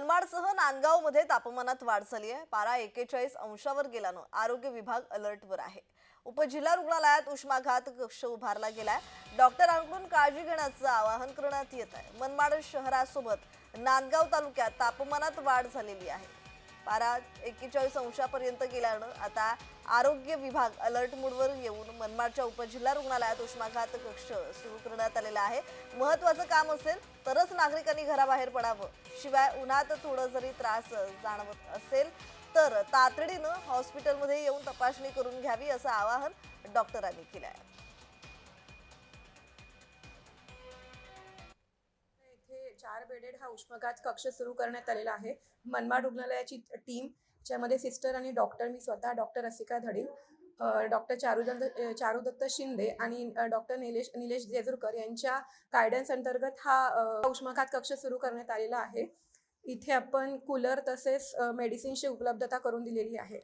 मनमाडसह नांदगावमध्ये तापमानात वाढ झाली आहे पारा एकेचाळीस अंशावर गेल्यानं आरोग्य विभाग अलर्टवर आहे. उपजिल्हा रुग्णालयात उष्माघात कक्ष उभारला गेलाय. डॉक्टरांकडून काळजी घेण्याचं आवाहन करण्यात येत आहे मनमाड शहरासोबत नांदगाव तालुक्यात तापमानात वाढ झालेली आहे. पारा एक्केचाळीस अंशापर्यंत गेल्यानं आता आरोग्य विभाग अलर्ट मोडवर येऊन मनमाडच्या उपजिल्हा रुग्णालयात उष्माघात कक्ष सुरू करण्यात आलेला आहे. महत्वाचं काम असेल तरच नागरिकांनी घराबाहेर पडावं. शिवाय उन्हात थोडं जरी त्रास जाणवत असेल तर तातडीनं हॉस्पिटलमध्ये येऊन तपासणी करून घ्यावी असं आवाहन डॉक्टरांनी केलं आहे चार बेडेड हा उष्माघात कक्ष सुरू करण्यात आलेला आहे. मनमाड रुग्णालयाची टीम ज्यामध्ये सिस्टर आणि डॉक्टर मी स्वतः डॉक्टर रसिका धडील डॉक्टर चारुदत्त चारुदत्त शिंदे आणि डॉक्टर निलेश निलेश जेजुरकर यांच्या गायडन्स अंतर्गत हा उष्माघात कक्ष सुरू करण्यात आलेला आहे. इथे आपण कूलर तसेच मेडिसिनची उपलब्धता करून दिलेली आहे.